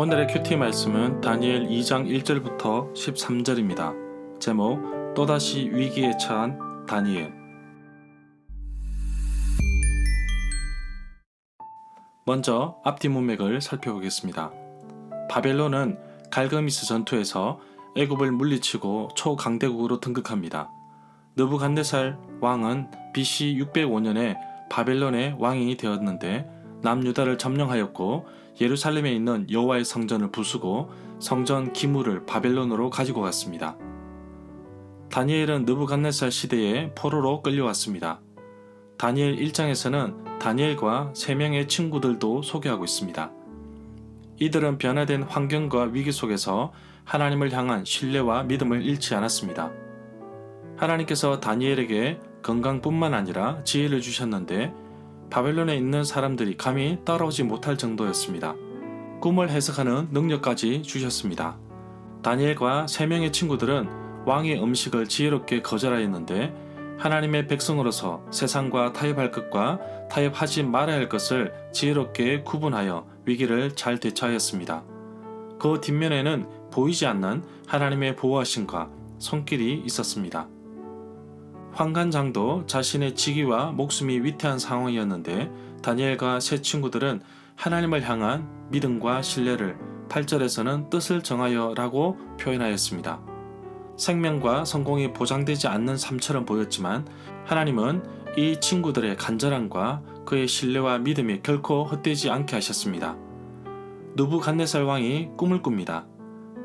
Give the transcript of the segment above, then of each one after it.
오늘의 큐티 말씀은 다니엘 2장 1절부터 13절입니다. 제목 또다시 위기에 처한 다니엘 먼저 앞뒤 문맥을 살펴보겠습니다. 바벨론은 갈그미스 전투에서 애굽을 물리치고 초강대국으로 등극합니다. 느부갓네살 왕은 BC 605년에 바벨론의 왕이 되었는데 남유다를 점령하였고 예루살렘에 있는 여호와의 성전을 부수고 성전 기물을 바벨론으로 가지고 갔습니다. 다니엘은 느부갓네살 시대에 포로로 끌려왔습니다. 다니엘 1장에서는 다니엘과 세 명의 친구들도 소개하고 있습니다. 이들은 변화된 환경과 위기 속에서 하나님을 향한 신뢰와 믿음을 잃지 않았습니다. 하나님께서 다니엘에게 건강뿐만 아니라 지혜를 주셨는데 바벨론에 있는 사람들이 감히 따라오지 못할 정도였습니다. 꿈을 해석하는 능력까지 주셨습니다. 다니엘과 세 명의 친구들은 왕의 음식을 지혜롭게 거절하였는데 하나님의 백성으로서 세상과 타협할 것과 타협하지 말아야 할 것을 지혜롭게 구분하여 위기를 잘 대처하였습니다. 그 뒷면에는 보이지 않는 하나님의 보호하심과 손길이 있었습니다. 황관장도 자신의 직위와 목숨이 위태한 상황이었는데 다니엘과 세 친구들은 하나님을 향한 믿음과 신뢰를 8절에서는 뜻을 정하여 라고 표현하였습니다. 생명과 성공이 보장되지 않는 삶처럼 보였지만 하나님은 이 친구들의 간절함과 그의 신뢰와 믿음이 결코 헛되지 않게 하셨습니다. 누부갓네살 왕이 꿈을 꿉니다.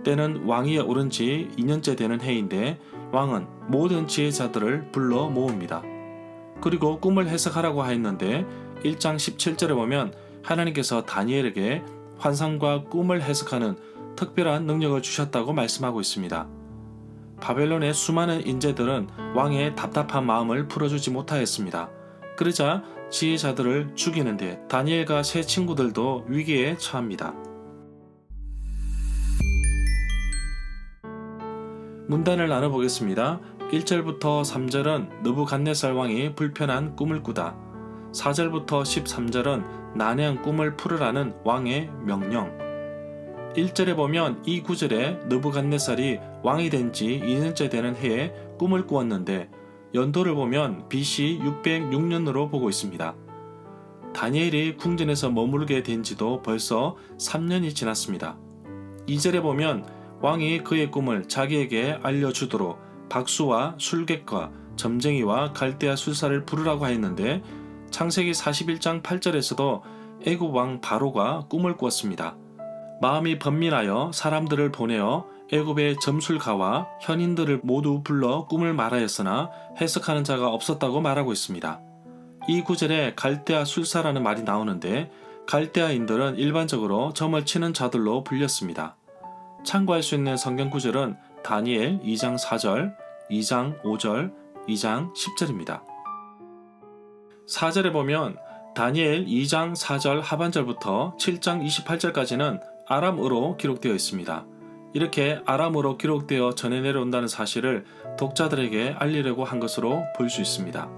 때는 왕위에 오른 지 2년째 되는 해인데 왕은 모든 지혜자들을 불러 모읍니다. 그리고 꿈을 해석하라고 하였는데 1장 17절에 보면 하나님께서 다니엘에게 환상과 꿈을 해석하는 특별한 능력을 주셨다고 말씀하고 있습니다. 바벨론의 수많은 인재들은 왕의 답답한 마음을 풀어주지 못하였습니다. 그러자 지혜자들을 죽이는데 다니엘과 세 친구들도 위기에 처합니다. 문단을 나눠보겠습니다. 1절부터 3절은 느부갓네살 왕이 불편한 꿈을 꾸다. 4절부터 13절은 난해한 꿈을 풀으라는 왕의 명령. 1절에 보면 이 구절에 느부갓네살이 왕이 된 지 2년째 되는 해에 꿈을 꾸었는데 연도를 보면 BC 606년으로 보고 있습니다. 다니엘이 궁전에서 머무르게 된 지도 벌써 3년이 지났습니다. 2절에 보면 왕이 그의 꿈을 자기에게 알려주도록 박수와 술객과 점쟁이와 갈대아 술사를 부르라고 하였는데 창세기 41장 8절에서도 애굽 왕 바로가 꿈을 꾸었습니다. 마음이 번민하여 사람들을 보내어 애굽의 점술가와 현인들을 모두 불러 꿈을 말하였으나 해석하는 자가 없었다고 말하고 있습니다. 이 구절에 갈대아 술사라는 말이 나오는데 갈대아인들은 일반적으로 점을 치는 자들로 불렸습니다. 참고할 수 있는 성경 구절은 다니엘 2장 4절, 2장 5절, 2장 10절입니다. 4절에 보면 다니엘 2장 4절 하반절부터 7장 28절까지는 아람어로 기록되어 있습니다. 이렇게 아람어로 기록되어 전해 내려온다는 사실을 독자들에게 알리려고 한 것으로 볼 수 있습니다.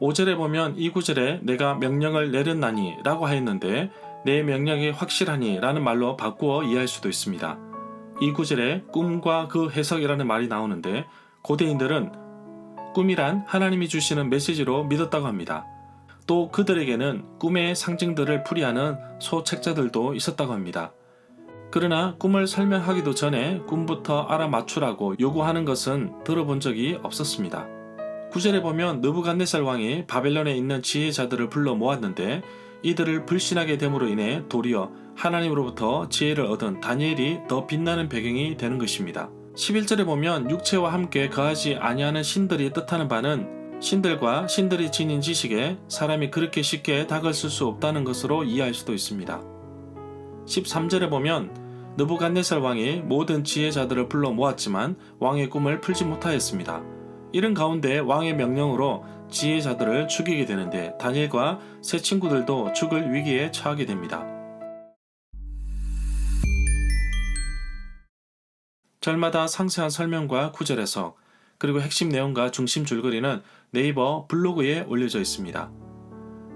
5절에 보면 이 구절에 내가 명령을 내렸나니 라고 하였는데 내 명령이 확실하니 라는 말로 바꾸어 이해할 수도 있습니다. 이 구절에 꿈과 그 해석이라는 말이 나오는데 고대인들은 꿈이란 하나님이 주시는 메시지로 믿었다고 합니다. 또 그들에게는 꿈의 상징들을 풀이하는 소책자들도 있었다고 합니다. 그러나 꿈을 설명하기도 전에 꿈부터 알아맞추라고 요구하는 것은 들어본 적이 없었습니다. 구절에 보면 느부갓네살 왕이 바벨론에 있는 지혜자들을 불러 모았는데 이들을 불신하게 됨으로 인해 도리어 하나님으로부터 지혜를 얻은 다니엘이 더 빛나는 배경이 되는 것입니다. 11절에 보면 육체와 함께 거하지 아니하는 신들이 뜻하는 바는 신들과 신들이 지닌 지식에 사람이 그렇게 쉽게 다가설 수 없다는 것으로 이해할 수도 있습니다. 13절에 보면 느부갓네살 왕이 모든 지혜자들을 불러 모았지만 왕의 꿈을 풀지 못하였습니다. 이런 가운데 왕의 명령으로 지혜자들을 죽이게 되는데 다니엘과 세 친구들도 죽을 위기에 처하게 됩니다. 절마다 상세한 설명과 구절에서 그리고 핵심 내용과 중심 줄거리는 네이버 블로그에 올려져 있습니다.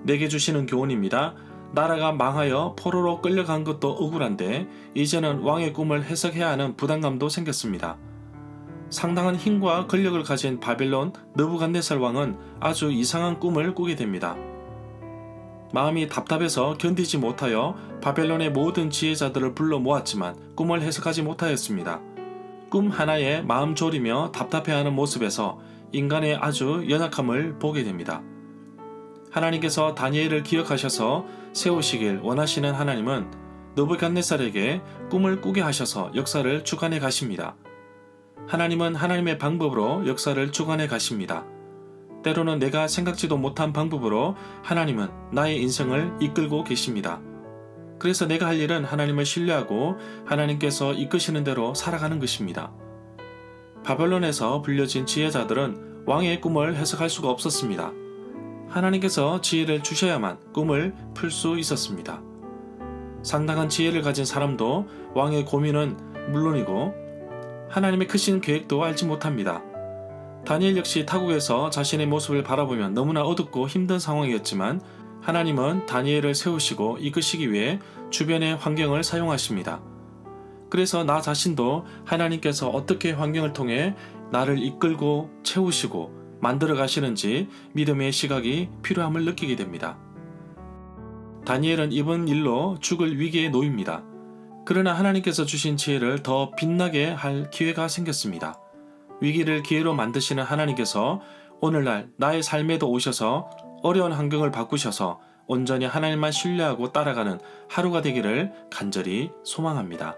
내게 주시는 교훈입니다. 나라가 망하여 포로로 끌려간 것도 억울한데 이제는 왕의 꿈을 해석해야 하는 부담감도 생겼습니다. 상당한 힘과 권력을 가진 바벨론 느부갓네살 왕은 아주 이상한 꿈을 꾸게 됩니다. 마음이 답답해서 견디지 못하여 바벨론의 모든 지혜자들을 불러 모았지만 꿈을 해석하지 못하였습니다. 꿈 하나에 마음 졸이며 답답해하는 모습에서 인간의 아주 연약함을 보게 됩니다. 하나님께서 다니엘을 기억하셔서 세우시길 원하시는 하나님은 느부갓네살에게 꿈을 꾸게 하셔서 역사를 주관해 가십니다. 하나님은 하나님의 방법으로 역사를 주관해 가십니다. 때로는 내가 생각지도 못한 방법으로 하나님은 나의 인생을 이끌고 계십니다. 그래서 내가 할 일은 하나님을 신뢰하고 하나님께서 이끄시는 대로 살아가는 것입니다. 바벨론에서 불려진 지혜자들은 왕의 꿈을 해석할 수가 없었습니다. 하나님께서 지혜를 주셔야만 꿈을 풀 수 있었습니다. 상당한 지혜를 가진 사람도 왕의 고민은 물론이고 하나님의 크신 계획도 알지 못합니다. 다니엘 역시 타국에서 자신의 모습을 바라보면 너무나 어둡고 힘든 상황이었지만 하나님은 다니엘을 세우시고 이끄시기 위해 주변의 환경을 사용하십니다. 그래서 나 자신도 하나님께서 어떻게 환경을 통해 나를 이끌고 채우시고 만들어 가시는지 믿음의 시각이 필요함을 느끼게 됩니다. 다니엘은 이번 일로 죽을 위기에 놓입니다. 그러나 하나님께서 주신 지혜를 더 빛나게 할 기회가 생겼습니다. 위기를 기회로 만드시는 하나님께서 오늘날 나의 삶에도 오셔서 어려운 환경을 바꾸셔서 온전히 하나님만 신뢰하고 따라가는 하루가 되기를 간절히 소망합니다.